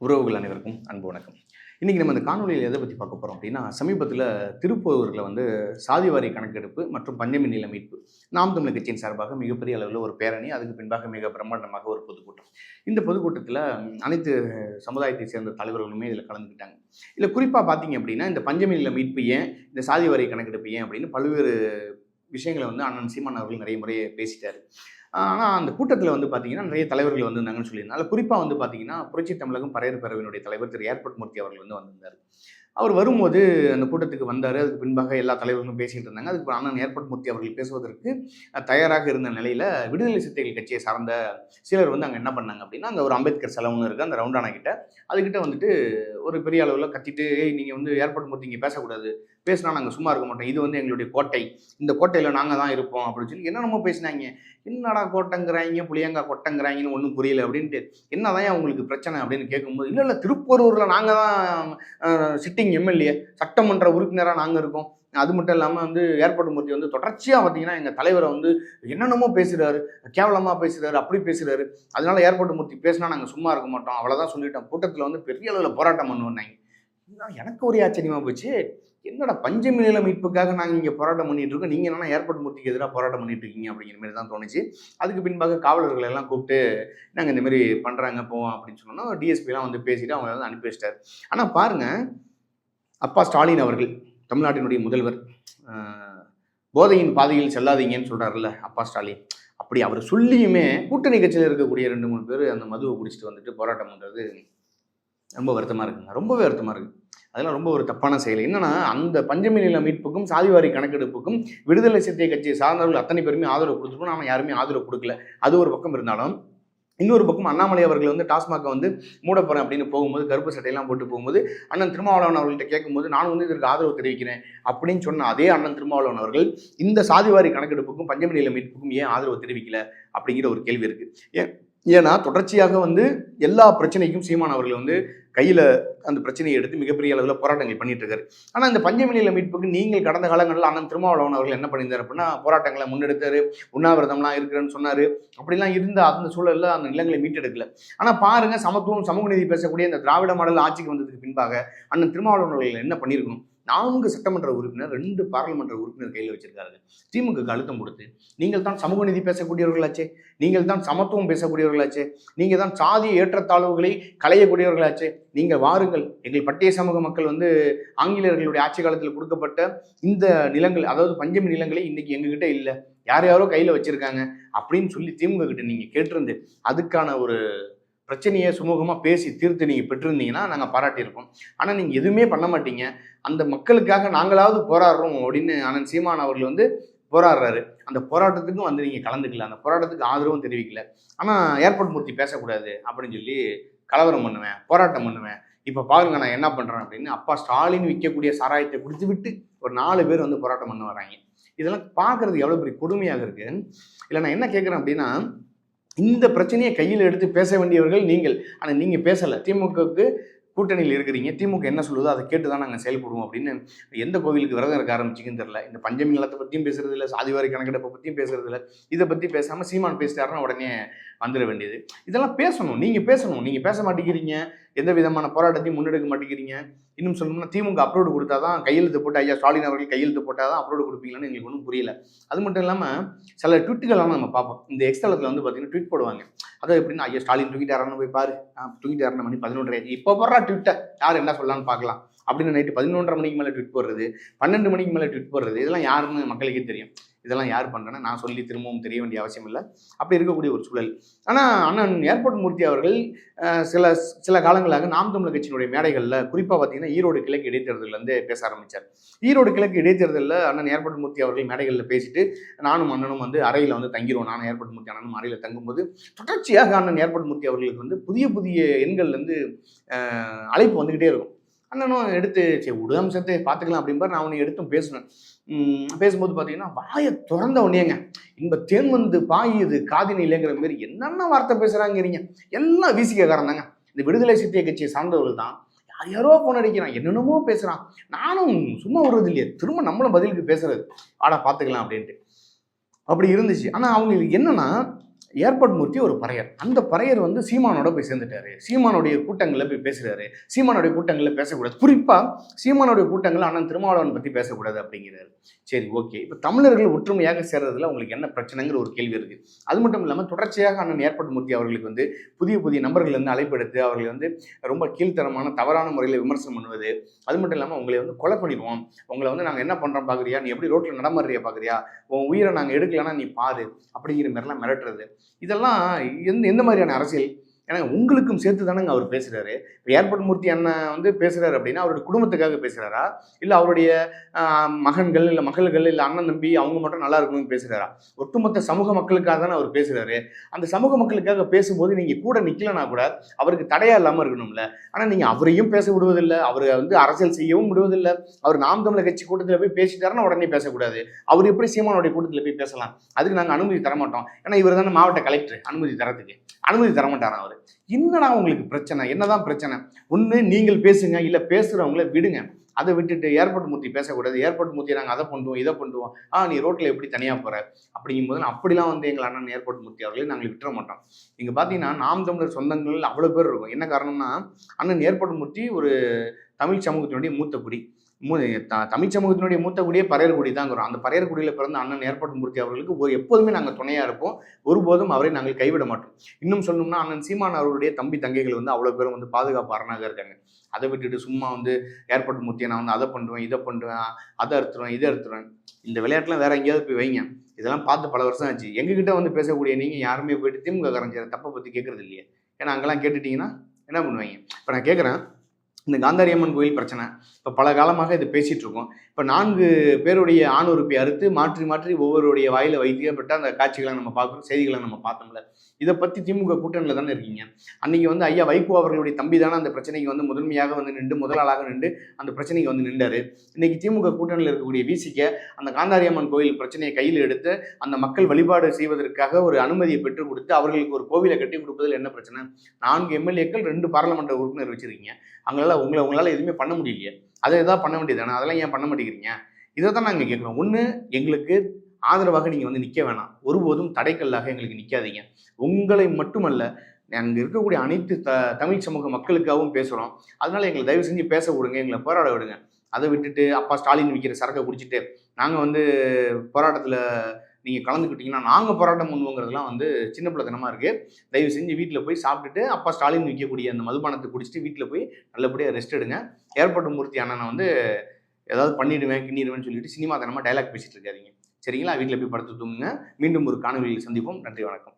உறவுகள் அனைவருக்கும் அன்பு வணக்கம். இன்றைக்கி நம்ம இந்த காணொலியில் எதை பற்றி பார்க்க போகிறோம் அப்படின்னா சமீபத்தில் திருப்பூரில் வந்து சாதிவாரி கணக்கெடுப்பு மற்றும் பஞ்சமி நில மீட்பு. நாம் தமிழ் கட்சியின் சார்பாக மிகப்பெரிய அளவில் ஒரு பேரணி அதுக்கு பின்பாக மிக பிரம்மாண்டமாக ஒரு பொதுக்கூட்டம். இந்த பொதுக்கூட்டத்தில் அனைத்து சமுதாயத்தை சேர்ந்த தலைவர்களுமே இதில் கலந்துக்கிட்டாங்க. இதில் குறிப்பாக பார்த்தீங்க அப்படின்னா இந்த பஞ்சமி நில மீட்பு ஏன் இந்த சாதிவாரி கணக்கெடுப்பு ஏன் அப்படின்னு பல்வேறு விஷயங்களை வந்து அண்ணன் சீமான் அவர்கள் நிறைய முறையை பேசிட்டாரு. ஆனால் அந்த கூட்டத்தில் வந்து பார்த்தீங்கன்னா நிறைய தலைவர்கள் வந்திருந்தாங்கன்னு சொல்லியிருந்தாங்க. குறிப்பாக வந்து பார்த்தீங்கன்னா புரட்சி தமிழகம் பரையர் பேரவையினுடைய தலைவர் திரு. ஏர்போர்ட் மூர்த்தி அவர்கள் வந்து வந்திருந்தார். அவர் வரும்போது அந்த கூட்டத்துக்கு வந்தார். அதுக்கு பின்பாக எல்லா தலைவர்களும் பேசிகிட்டு இருந்தாங்க. அதுக்கு அண்ணன் ஏர்போர்ட் மூர்த்தி அவர்கள் பேசுவதற்கு தயாராக இருந்த நிலையில் விடுதலை சிறுத்தைகள் கட்சியை சார்ந்த சிலர் வந்து அங்கே என்ன பண்ணாங்க அப்படின்னா அங்கே ஒரு அம்பேத்கர் செலவுன்னு இருக்குது அந்த ரவுண்டானா கிட்ட. அதுக்கிட்ட வந்துட்டு ஒரு பெரிய அளவில் கத்திட்டு நீங்கள் வந்து ஏர்போர்ட் மூர்த்தி இங்கே பேசக்கூடாது. பேசினா நாங்கள் சும்மா இருக்க மாட்டோம். இது வந்து எங்களுடைய கோட்டை. இந்த கோட்டையில் நாங்கள் தான் இருப்போம் அப்படின்னு சொல்லி என்னென்னமோ பேசினாங்க. என்னடா கோட்டைங்கிறாங்க புளியங்கா கொட்டைங்கிறாங்கன்னு ஒன்றும் புரியல அப்படின்ட்டு. என்னதான் உங்களுக்கு பிரச்சனை அப்படின்னு கேட்கும்போது இல்லை இல்லை திருப்பூரூரில் நாங்கள் தான் சிட்டிங் எம்எல்ஏ சட்டமன்ற உறுப்பினராக நாங்கள் இருக்கோம். அது மட்டும் இல்லாமல் வந்து ஏர்போர்ட் மூர்த்தி வந்து தொடர்ச்சியாக பார்த்தீங்கன்னா எங்கள் தலைவரை வந்து என்னென்னமோ பேசுகிறாரு கேவலமாக பேசுகிறாரு அப்படி பேசுகிறாரு அதனால ஏர்போர்ட் மூர்த்தி பேசினா நாங்கள் சும்மா இருக்க மாட்டோம். அவ்வளோதான் சொல்லிட்டோம். கூட்டத்தில் வந்து பெரிய அளவில் போராட்டம் பண்ணுவாங்க எனக்கு ஒரே ஆச்சரியமாக போச்சு. என்னடா பஞ்சமி நில மீட்புக்காக நாங்கள் இங்கே போராட்டம் பண்ணிட்டு இருக்கோம். நீங்கள் என்னன்னா ஏர்போர்ட் மூர்த்திக்கு எதிராக போராட்டம் பண்ணிட்டு இருக்கீங்க அப்படிங்கிற மாதிரி தான் தோணுச்சு. அதுக்கு பின்பாக காவலர்கள் எல்லாம் கூப்பிட்டு நாங்கள் இந்த மாதிரி பண்ணுறாங்க போவோம் அப்படின்னு சொன்னோன்னா டிஎஸ்பிலாம் வந்து பேசிட்டு அவங்க வந்து அனுப்பி வச்சிட்டார். ஆனால் பாருங்க அப்பா ஸ்டாலின் அவர்கள் தமிழ்நாட்டினுடைய முதல்வர் போதையின் பாதையில் செல்லாதீங்கன்னு சொல்கிறாருல்ல அப்பா ஸ்டாலின். அப்படி அவர் சொல்லியுமே கூட்டணி கட்சியில் இருக்கக்கூடிய ரெண்டு மூணு பேர் அந்த மதுவை குடிச்சிட்டு வந்துட்டு போராட்டம் பண்ணுறது ரொம்ப வருத்தமாக இருக்குங்க. ரொம்பவே வருத்தமாக இருக்குது அதெல்லாம் ரொம்ப ஒரு தப்பான செயல். என்னன்னா அந்த பஞ்சமி நில மீட்புக்கும் சாதிவாரி கணக்கெடுப்புக்கும் விடுதலை சிறுத்தை கட்சியை சார்ந்தவர்கள் அத்தனை பேருமே ஆதரவு கொடுத்துருக்கோம். ஆனால் யாருமே ஆதரவு கொடுக்கல. அது ஒரு பக்கம் இருந்தாலும் இன்னொரு பக்கம் அண்ணாமலை அவர்கள் வந்து டாஸ்மாகை வந்து மூட போகிறேன் அப்படின்னு போகும்போது கருப்பு சட்டையெல்லாம் போட்டு போகும்போது அண்ணன் திருமாவளவன் அவர்கள்ட்ட கேட்கும்போது நான் வந்து இதற்கு ஆதரவு தெரிவிக்கிறேன் அப்படின்னு சொன்ன அதே அண்ணன் திருமாவளவன் அவர்கள் இந்த சாதிவாரி கணக்கெடுப்புக்கும் பஞ்சமி நில மீட்புக்கும் ஏன் ஆதரவு தெரிவிக்கல? அப்படிங்கிற ஒரு கேள்வி இருக்குது ஏன் ஏன்னா தொடர்ச்சியாக வந்து எல்லா பிரச்சனைக்கும் சீமான் அவர்கள் வந்து கையில் அந்த பிரச்சனையை எடுத்து மிகப்பெரிய அளவில் போராட்டங்கள் பண்ணிட்டு இருக்காரு. ஆனால் இந்த பஞ்சமநில மீட்புக்கு நீங்கள் கடந்த காலங்களில் அண்ணன் திருமாவளவன் அவர்கள் என்ன பண்ணியிருந்தார் அப்படின்னா போராட்டங்களை முன்னெடுத்தார் உண்ணாவிரதம்லாம் இருக்கிறேன்னு சொன்னார். அப்படிலாம் இருந்த அந்த சூழலில் அந்த நிலங்களை மீட்டெடுக்கல. ஆனால் பாருங்க சமத்துவம் சமூக நீதி பேசக்கூடிய இந்த திராவிட மாடல் ஆட்சிக்கு வந்ததுக்கு பின்பாக அண்ணன் திருமாவளவன் அவர்கள் என்ன பண்ணியிருக்கணும்? நான்கு சட்டமன்ற உறுப்பினர் ரெண்டு பாராளுமன்ற உறுப்பினர் கையில் வச்சிருக்காரு திமுக அழுத்தம் கொடுத்து நீங்கள் தான் சமூக நீதி பேசக்கூடியவர்களாச்சே நீங்கள் தான் சமத்துவம் பேசக்கூடியவர்களாச்சே நீங்கள் தான் சாதி ஏற்றத்தாழ்வுகளை களையக்கூடியவர்களாச்சே நீங்கள் வாருங்கள். எங்கள் பட்டிய சமூக மக்கள் வந்து ஆங்கிலேயர்களுடைய ஆட்சி காலத்தில் கொடுக்கப்பட்ட இந்த நிலங்கள் அதாவது பஞ்சமி நிலங்களே இன்னைக்கு எங்ககிட்ட இல்லை. யார் யாரோ கையில் வச்சுருக்காங்க அப்படின்னு சொல்லி திமுக கிட்ட நீங்கள் கேட்டிருந்து அதுக்கான ஒரு பிரச்சனையை சுமூகமாக பேசி தீர்த்து நீங்கள் பெற்றிருந்தீங்கன்னா நாங்கள் பாராட்டியிருப்போம் ஆனால் நீங்கள் எதுவுமே பண்ண மாட்டீங்க. அந்த மக்களுக்காக நாங்களாவது போராடுறோம் அப்படின்னு அண்ணன் சீமான் அவர்கள் வந்து போராடுறாரு. அந்த போராட்டத்துக்கும் வந்து நீங்கள் கலந்துக்கல. அந்த போராட்டத்துக்கு ஆதரவும் தெரிவிக்கல. ஆனால் ஏர்போர்ட் மூர்த்தி பேசக்கூடாது அப்படின்னு சொல்லி கலவரம் பண்ணுவேன் போராட்டம் பண்ணுவேன். இப்போ பாருங்க நான் என்ன பண்ணுறேன் அப்படின்னு அப்பா ஸ்டாலின் விற்கக்கூடிய சாராயத்தை குடித்து விட்டு ஒரு நாலு பேர் வந்து போராட்டம் பண்ண வராங்க. இதெல்லாம் பார்க்கறதுக்கு எவ்வளோ பெரிய கொடுமையாக இருக்கு. இல்லை நான் என்ன கேட்குறேன் அப்படின்னா இந்த பிரச்சனையை கையில் எடுத்து பேச வேண்டியவர்கள் நீங்கள். ஆனால் நீங்கள் பேசலை. திமுகவுக்கு கூட்டணியில் இருக்கிறீங்க திமுக என்ன சொல்லுதோ அதை கேட்டு தான் நாங்கள் செயல்படுவோம் அப்படின்னு எந்த கோவிலுக்கு விரதம் இருக்க ஆரம்பிச்சிங்கன்னு தெரில இந்த பஞ்சமி நிலத்தை பற்றியும் பேசுறது இல்லை சாதிவாரி கணக்கெடுப்பை பற்றியும் பேசுறது இல்லை இதை பற்றி பேசாமல் சீமான் பேசிட்டாருன்னா உடனே வந்துட வேண்டியது. இதெல்லாம் பேசணும் நீங்கள் பேசணும். நீங்கள் பேச மாட்டேங்கிறீங்க எந்த விதமான போராட்டத்தையும் முன்னெடுக்க மாட்டேங்கிறீங்க. இன்னும் சொல்லணும்னா திமுக அப்லோடு கொடுத்தா தான் கையெழுத்து போட்டு ஐயா ஸ்டாலின் அவர்கள் கையெழுத்து போட்டால் தான் அப்லோடு கொடுப்பீங்களான்னு எங்களுக்கு ஒன்றும் புரியல. அது மட்டும் இல்லாமல் சில ட்விட்டுகள்லாம் நம்ம பார்ப்போம். இந்த எக்ஸ்தலத்தில் வந்து பார்த்தீங்கன்னா ட்விட் போடுவாங்க. அதை எப்படின்னா ஐயா ஸ்டாலின் தூக்கிட்டாரான்னு போய் பாரு. தூங்கிட்டு தூக்கிட்டாருன்னு மணி பதினொன்றரை இப்போ போடுறா ட்விட்டை யார் என்ன சொல்லலாம்னு பார்க்கலாம். அப்படின்னு நைட்டு பதினொன்றரை மணிக்கு மேலே ட்விட் போடுறது பன்னெண்டு மணிக்கு மேலே ட்விட் போடுறது இதெல்லாம் யாருன்னு மக்களுக்கே தெரியும். இதெல்லாம் யார் பண்ணுறேன்னு நான் சொல்லி திரும்பவும் தெரிய வேண்டிய அவசியம் இல்லை. அப்படி இருக்கக்கூடிய ஒரு சூழல். ஆனால் அண்ணன் ஏர்போர்ட் மூர்த்தி அவர்கள் சில சில காலங்களாக நாம் தமிழர் கட்சியினுடைய மேடைகளில் குறிப்பாக பார்த்தீங்கன்னா ஈரோடு கிழக்கு இடைத்தேர்தலில் பேச ஆரம்பித்தார் ஈரோடு கிழக்கு இடைத்தேர்தலில் அண்ணன் ஏர்போர்ட் மூர்த்தி அவர்கள் மேடைகளில் பேசிட்டு நானும் அண்ணனும் வந்து அறையில் வந்து தங்கிடுவோம் நானும் ஏர்போர்ட் மூர்த்தி அண்ணனும் அறையில் தங்கும்போது தொடர்ச்சியாக அண்ணன் ஏர்போர்ட் மூர்த்தி அவர்களுக்கு வந்து புதிய புதிய எண்கள்லேருந்து அழைப்பு வந்துக்கிட்டே இருக்கும். அண்ணனும் எடுத்து சரி உடம்பு அம்சத்தை பார்த்துக்கலாம் அப்படிம்பார். நான் அவனை எடுத்தும் பேசினேன் பேசும்போது பார்த்தீங்கன்னா வாயை திறந்த உடனேங்க இன்ப தேன் வந்து பாயுது காதினிலேங்கிற இல்லைங்கிற மாதிரி என்னென்ன வார்த்தை பேசுகிறாங்கிறீங்க எல்லாம் வீசிக்கக்காரன் தாங்க இந்த விடுதலை சித்திய கட்சியை சார்ந்தவர்கள் தான் யார் யாரோ போன் அடிக்கிறான் என்னென்னமோ பேசுகிறான் நானும் சும்மா விடுறது இல்லையே திரும்ப நம்மளும் பதிலுக்கு பேசுறது. ஆடா பார்த்துக்கலாம் அப்படின்ட்டு. அப்படி இருந்துச்சு. ஆனால் அவங்களுக்கு என்னன்னா ஏர்போர்ட் மூர்த்தி ஒரு பறையர். அந்த பறையர் வந்து சீமானோட போய் சேர்ந்துட்டாரு. சீமானுடைய கூட்டங்களில் போய் பேசுகிறாரு சீமானுடைய கூட்டங்களில் பேசக்கூடாது. குறிப்பாக சீமானுடைய கூட்டங்களில் அண்ணன் திருமாவளவன் பற்றி பேசக்கூடாது அப்படிங்கிறாரு. சரி ஓகே. இப்போ தமிழர்கள் ஒற்றுமையாக சேர்றதுல உங்களுக்கு என்ன பிரச்சனைங்கிற ஒரு கேள்வி இருக்குது அது மட்டும் இல்லாமல் தொடர்ச்சியாக அண்ணன் ஏர்போர்ட் மூர்த்தி அவர்களுக்கு வந்து புதிய புதிய நபர்கள் வந்து அழைப்பெடுத்து அவர்களை வந்து ரொம்ப கீழ்த்தரமான தவறான முறையில் விமர்சனம் பண்ணுவது. அது மட்டும் இல்லாமல் உங்களை வந்து கொலை பண்ணிடுவோம். உங்களை வந்து நாங்கள் என்ன பண்ணுறோம் பார்க்குறியா நீ எப்படி ரோட்டில் நடமாடுறியா பார்க்குறியா உன் உயிரை நாங்கள் எடுக்கலன்னா நீ பாரு அப்படிங்கிற மாதிரிலாம் மிரட்டுறது. இதெல்லாம் எந்த எந்த மாதிரியான அரசியல்? ஏன்னா உங்களுக்கும் சேர்த்து தானேங்க அவர் பேசுகிறாரு இப்போ ஏர்போர்ட் மூர்த்தி அண்ணன் வந்து பேசுகிறாரு அப்படின்னா அவருடைய குடும்பத்துக்காக பேசுகிறாரா இல்லை அவருடைய மகன்கள் இல்லை மகள்கள் இல்லை அண்ணன் தம்பி அவங்க மட்டும் நல்லா இருக்கணும்னு பேசுகிறாரா ஒட்டுமொத்த சமூக மக்களுக்காக தானே அவர் பேசுகிறாரு அந்த சமூக மக்களுக்காக பேசும்போது நீங்கள் கூட நிற்கலனா கூட அவருக்கு தடையா இல்லாமல் இருக்கணும்ல. ஆனால் நீங்கள் அவரையும் பேச விடுவதில்லை அவரை வந்து அரசியல் செய்யவும் விடுவதில்லை. அவர் நாம் தமிழர் கட்சி கூட்டத்தில் போய் பேசிட்டாருன்னா உடனே பேசக்கூடாது. அவர் எப்படி சீமானுடைய கூட்டத்தில் போய் பேசலாம்? அதுக்கு நாங்கள் அனுமதி தரமாட்டோம். ஏன்னா இவர் தானே மாவட்ட கலெக்டர் அனுமதி தரத்துக்கு. அனுமதி தரமாட்டாரான் அவர்? என்னடா உங்களுக்கு பிரச்சனை? என்னதான் பிரச்சனை? ஒன்று நீங்கள் பேசுங்க இல்லை பேசுகிறவங்கள விடுங்க. அதை விட்டுட்டு ஏர்போர்ட் மூர்த்தி பேசக்கூடாது. ஏர்போர்ட் மூர்த்தி நாங்கள் அதை பண்ணுவோம் இதை பண்ணுவோம். ஆ நீ ரோட்டில் எப்படி தனியாக போகிற அப்படிங்கும்போது நான் அப்படிலாம் வந்து எங்கள் அண்ணன் ஏர்போர்ட் மூர்த்தி அவர்களை நாங்கள் விட்டுற மாட்டோம். இங்கே பார்த்தீங்கன்னா நாம் தமிழர் சொந்தங்கள் அவ்வளோ பேர் இருக்கும். என்ன காரணம்னா அண்ணன் ஏர்போர்ட் மூர்த்தி ஒரு தமிழ் சமூகத்தினுடைய மூத்த குடி. தமிழ் சமூகத்தினுடைய மூத்த குடியே பறையர்குடி தான் வரும். அந்த பறையர்குடியில் பிறந்த அண்ணன் ஏர்போர்ட் அவர்களுக்கு ஒரு எப்போதுமே நாங்கள் துணையாக இருப்போம். ஒருபோதும் அவரை நாங்கள் கைவிட மாட்டோம். இன்னும் சொல்லணும்னா அண்ணன் சீமான் அவருடைய தம்பி தங்கைகள் வந்து அவ்வளோ பேரும் வந்து பாதுகாப்பு அரணாக இருக்காங்க. அதை விட்டுட்டு சும்மா வந்து ஏர்போர்ட் மூர்த்தியை நான் வந்து அதை பண்ணுவேன் இதை பண்ணுவேன் அதை அறுத்துருவேன் இதை அறுத்துருவேன். இந்த விளையாட்டுலாம் வேற எங்கேயாவது போய் வைங்க. இதெல்லாம் பார்த்து பல வருஷம் ஆச்சு. எங்ககிட்ட வந்து பேசக்கூடிய நீங்கள் யாருமே போயிட்டு திமுக கரைஞ்ச தப்பை பற்றி கேட்கறது இல்லையே. ஏன்னா அங்கெல்லாம் கேட்டுட்டீங்கன்னா என்ன பண்ணுவீங்க? இப்போ நான் கேட்குறேன் இந்த காந்தாரியம்மன் கோயில் பிரச்சனை. இப்போ பல காலமாக இது பேசிகிட்டு இருக்கோம். இப்போ நான்கு பேருடைய ஆணுறுப்பை அறுத்து மாற்றி மாற்றி ஒவ்வொருடைய வாயில் வைத்தியப்பட்ட அந்த காட்சிகளை நம்ம பார்க்குறோம் செய்திகளை நம்ம பார்த்தோம்ல. இதை பற்றி திமுக கூட்டணியில் தானே இருக்கீங்க. அன்றைக்கி வந்து ஐயா வைகோ அவர்களுடைய தம்பி தானே அந்த பிரச்சனைக்கு வந்து முதன்மையாக வந்து நின்று முதலாளாக நின்று அந்த பிரச்சனைக்கு வந்து நின்றார். இன்றைக்கி திமுக கூட்டணியில் இருக்கக்கூடிய விசிக்க அந்த காந்தாரியம்மன் கோயில் பிரச்சனையை கையில் எடுத்து அந்த மக்கள் வழிபாடு செய்வதற்காக ஒரு அனுமதியை பெற்றுக் கொடுத்து அவர்களுக்கு ஒரு கோவிலை கட்டி கொடுப்பதில் என்ன பிரச்சனை? நான்கு எம்எல்ஏக்கள் ரெண்டு பாராளுமன்ற உறுப்பினர் வச்சுருக்கீங்க. அவங்களால உங்களை உங்களால் எதுவுமே பண்ண முடியலையே. அதை எதாவது பண்ண வேண்டியது அதெல்லாம் ஏன் பண்ண மாட்டேங்கிறீங்க? இதை தான் நாங்கள் கேட்குறோம் ஒன்று எங்களுக்கு ஆதரவாக நீங்கள் வந்து நிற்க வேணாம். ஒருபோதும் தடைக்கல்லாக எங்களுக்கு நிற்காதீங்க உங்களை மட்டுமல்ல அங்கே இருக்கக்கூடிய அனைத்து த தமிழ் சமூக மக்களுக்காகவும் பேசுகிறோம் அதனால் எங்களை தயவு செஞ்சு பேச விடுங்க எங்களை போராட விடுங்க. அதை விட்டுட்டு அப்பா ஸ்டாலின் விற்கிற சரக்கை குடிச்சிட்டு நாங்கள் வந்து போராட்டத்தில் நீங்கள் கலந்துக்கிட்டீங்கன்னா நாங்கள் போராட்டம் பண்ணுவோங்கிறதுலாம் வந்து சின்ன பிள்ளைத்தனமாக இருக்குது தயவு செஞ்சு வீட்டில் போய் சாப்பிட்டுட்டு அப்பா ஸ்டாலின் விற்கக்கூடிய அந்த மதுபானத்தை குடிச்சிட்டு வீட்டில் போய் நல்லபடியாக ரெஸ்ட் எடுங்க. ஏர்போர்ட் மூர்த்தி அண்ணனை வந்து ஏதாவது பண்ணிடுவேன் கிண்ணிடுவேன்னு சொல்லிட்டு சினிமா தனமாக டைலாக் பேசிட்டு இருக்காதீங்க. சரிங்களா? வீட்டில் போய் படுத்து தூங்குங்க. மீண்டும் ஒரு காணொலியில் சந்திப்போம். நன்றி வணக்கம்.